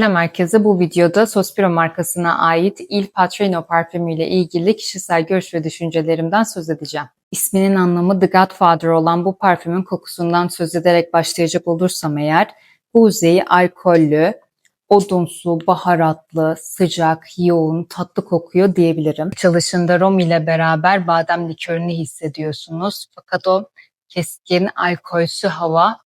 Selam herkese. Bu videoda Sospiro markasına ait Il Patrino parfümüyle ilgili kişisel görüş ve düşüncelerimden söz edeceğim. İsminin anlamı The Godfather olan bu parfümün kokusundan söz ederek başlayacak olursam eğer, buzeyi alkollü, odunsu, baharatlı, sıcak, yoğun, tatlı kokuyor diyebilirim. Çalışında rom ile beraber badem likörünü hissediyorsunuz. Fakat o keskin alkolsü hava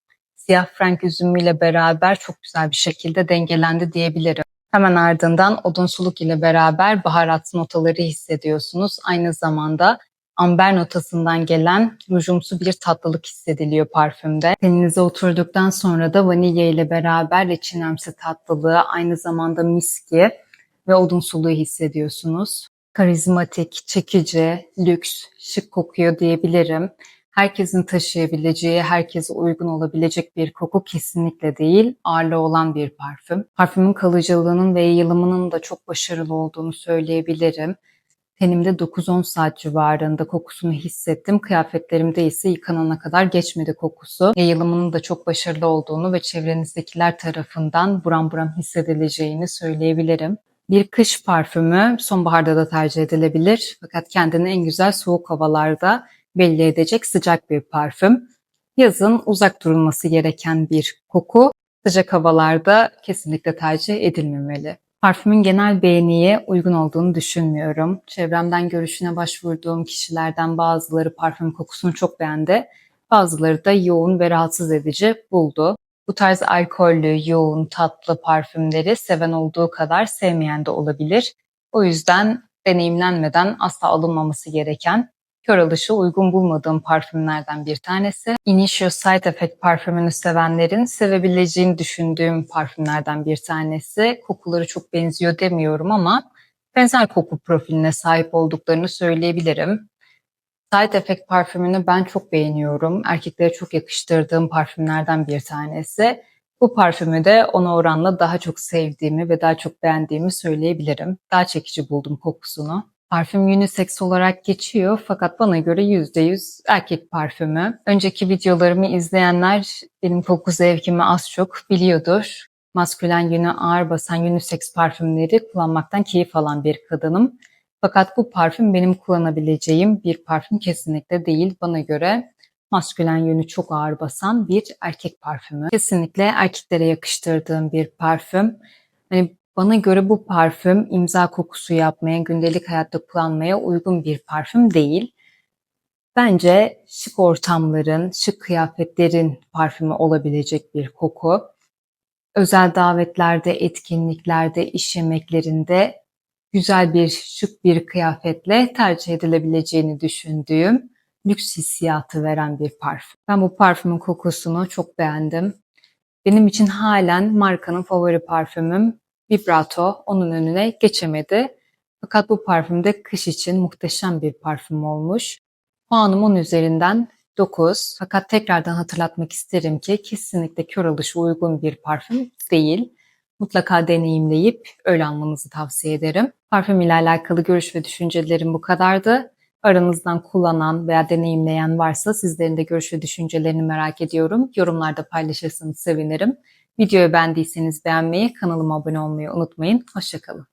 siyah frank üzümüyle beraber çok güzel bir şekilde dengelendi diyebilirim. Hemen ardından odunsuluk ile beraber baharat notaları hissediyorsunuz. Aynı zamanda amber notasından gelen rujumsu bir tatlılık hissediliyor parfümde. Teninize oturduktan sonra da vanilya ile beraber reçinemsi tatlılığı, aynı zamanda miski ve odunsuluğu hissediyorsunuz. Karizmatik, çekici, lüks, şık kokuyor diyebilirim herkesin taşıyabileceği, herkese uygun olabilecek bir koku kesinlikle değil, ağırlığı olan bir parfüm. Parfümün kalıcılığının ve yayılımının da çok başarılı olduğunu söyleyebilirim. Tenimde 9-10 saat civarında kokusunu hissettim. Kıyafetlerimde ise yıkanana kadar geçmedi kokusu. Yayılımının da çok başarılı olduğunu ve çevrenizdekiler tarafından buram buram hissedileceğini söyleyebilirim. Bir kış parfümü sonbaharda da tercih edilebilir. Fakat kendini en güzel soğuk havalarda belli edecek sıcak bir parfüm. Yazın uzak durulması gereken bir koku. Sıcak havalarda kesinlikle tercih edilmemeli. Parfümün genel beğeniye uygun olduğunu düşünmüyorum. Çevremden görüşüne başvurduğum kişilerden bazıları parfüm kokusunu çok beğendi. Bazıları da yoğun ve rahatsız edici buldu. Bu tarz alkollü, yoğun, tatlı parfümleri seven olduğu kadar sevmeyen de olabilir. O yüzden deneyimlenmeden asla alınmaması gereken kör alışı uygun bulmadığım parfümlerden bir tanesi. Initio Side Effect parfümünü sevenlerin sevebileceğini düşündüğüm parfümlerden bir tanesi. Kokuları çok benziyor demiyorum ama benzer koku profiline sahip olduklarını söyleyebilirim. Side Effect parfümünü ben çok beğeniyorum. Erkeklere çok yakıştırdığım parfümlerden bir tanesi. Bu parfümü de ona oranla daha çok sevdiğimi ve daha çok beğendiğimi söyleyebilirim. Daha çekici buldum kokusunu. Parfüm unisex olarak geçiyor fakat bana göre %100 erkek parfümü. Önceki videolarımı izleyenler benim koku zevkimi az çok biliyordur. Maskülen yönü ağır basan unisex parfümleri kullanmaktan keyif alan bir kadınım. Fakat bu parfüm benim kullanabileceğim bir parfüm kesinlikle değil. Bana göre maskülen yönü çok ağır basan bir erkek parfümü. Kesinlikle erkeklere yakıştırdığım bir parfüm. Hani bana göre bu parfüm imza kokusu yapmaya, gündelik hayatta kullanmaya uygun bir parfüm değil. Bence şık ortamların, şık kıyafetlerin parfümü olabilecek bir koku. Özel davetlerde, etkinliklerde, iş yemeklerinde güzel bir şık bir kıyafetle tercih edilebileceğini düşündüğüm lüks hissiyatı veren bir parfüm. Ben bu parfümün kokusunu çok beğendim. Benim için halen markanın favori parfümüm Vibrato onun önüne geçemedi. Fakat bu parfüm de kış için muhteşem bir parfüm olmuş. Puanım 10 üzerinden 9. Fakat tekrardan hatırlatmak isterim ki kesinlikle kör alışı uygun bir parfüm değil. Mutlaka deneyimleyip öyle almanızı tavsiye ederim. Parfüm ile alakalı görüş ve düşüncelerim bu kadardı. Aranızdan kullanan veya deneyimleyen varsa sizlerin de görüş ve düşüncelerini merak ediyorum. Yorumlarda paylaşırsanız sevinirim. Videoyu beğendiyseniz beğenmeyi, kanalıma abone olmayı unutmayın. Hoşçakalın.